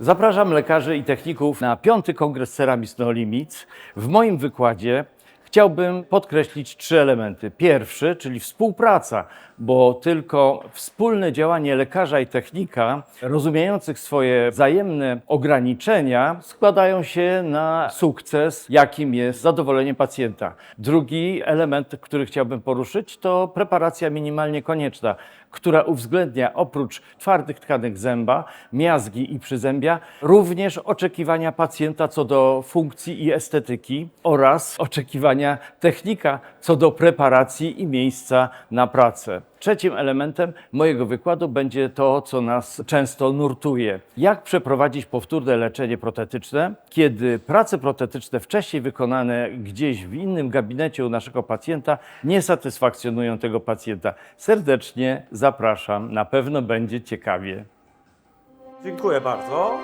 Zapraszam lekarzy i techników na piąty kongres Ceramics No Limits. W moim wykładzie chciałbym podkreślić trzy elementy. Pierwszy, czyli współpraca, bo tylko wspólne działanie lekarza i technika, rozumiejących swoje wzajemne ograniczenia, składają się na sukces, jakim jest zadowolenie pacjenta. Drugi element, który chciałbym poruszyć, to preparacja minimalnie konieczna, która uwzględnia oprócz twardych tkanek zęba, miazgi i przyzębia, również oczekiwania pacjenta co do funkcji i estetyki oraz oczekiwania technika co do preparacji i miejsca na pracę. Trzecim elementem mojego wykładu będzie to, co nas często nurtuje. Jak przeprowadzić powtórne leczenie protetyczne, kiedy prace protetyczne wcześniej wykonane gdzieś w innym gabinecie u naszego pacjenta nie satysfakcjonują tego pacjenta. Serdecznie zapraszam, na pewno będzie ciekawie. Dziękuję bardzo.